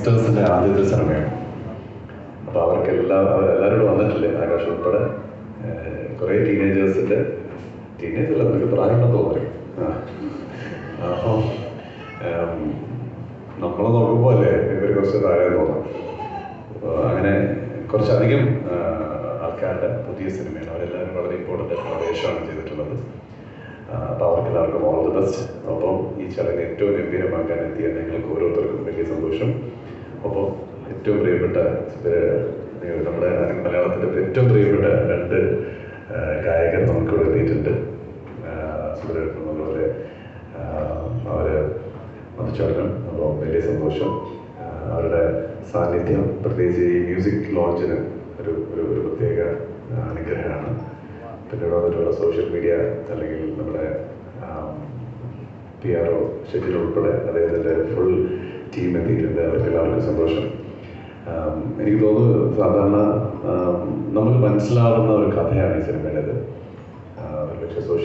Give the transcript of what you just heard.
സിസ്റ്റേഴ്സിന്റെ ആദ്യത്തെ സിനിമയാണ് അപ്പോൾ അവർക്ക് എല്ലാ അവരെല്ലാവരും വന്നിട്ടില്ലേ? ആകാശ് ഉൾപ്പെടെ കുറെ കുറേ ടീനേജേഴ്സിന്റെ ടീനേജ് അല്ല നമുക്ക് പ്രായമുണ്ടെന്ന് തോന്നി അപ്പോൾ നമ്മൾ നോക്കുമ്പോൾ അല്ലേ ഇവർ കുറച്ച് താഴെ തോന്നാം അങ്ങനെ കുറച്ചധികം ആൾക്കാരുടെ പുതിയ സിനിമയാണ് അവരെല്ലാവരും വളരെ ഇമ്പോർട്ടന്റ് ആയിട്ടുള്ള വേഷമാണ് ചെയ്തിട്ടുള്ളത്. അപ്പോൾ അവർക്ക് എല്ലാവർക്കും ഓൾ ദി ബെസ്റ്റ് അപ്പം ഈ ചടങ്ങ് ഏറ്റവും ഗംഭീരമാക്കാൻ എത്തിയ ഞങ്ങൾക്ക് ഓരോരുത്തർക്കും വലിയ സന്തോഷം. ഒപ്പം ഏറ്റവും പ്രിയപ്പെട്ട നമ്മുടെ മലയാളത്തിന്റെ ഏറ്റവും പ്രിയപ്പെട്ട രണ്ട് ഗായകർ നമുക്കിവിടെ എത്തിയിട്ടുണ്ട്. സുബ്രഹ്മണ്യം അതുപോലെ അവർ മധുചേട്ടനും അപ്പോൾ വലിയ സന്തോഷം. അവരുടെ സാന്നിധ്യം പ്രത്യേകിച്ച് ഈ മ്യൂസിക് ലോഞ്ചിന് ഒരു ഒരു ഒരു പ്രത്യേക അനുഗ്രഹമാണ്. പിന്നെ ഇവിടെ വന്നിട്ടുള്ള സോഷ്യൽ മീഡിയ അല്ലെങ്കിൽ നമ്മുടെ പി ആർ ഒ ഷെഡ്യൂൾ ഉൾപ്പെടെ ഫുൾ ടീം എത്തിയിട്ടുണ്ട് അവർക്ക് എല്ലാവർക്കും സന്തോഷം. എനിക്ക് തോന്നുന്നു സാധാരണ നമ്മൾ മനസ്സിലാവുന്ന ഒരു കഥയാണ് ഈ സിനിമയുടേത് ഒരുപക്ഷെ സോഷ്യൽ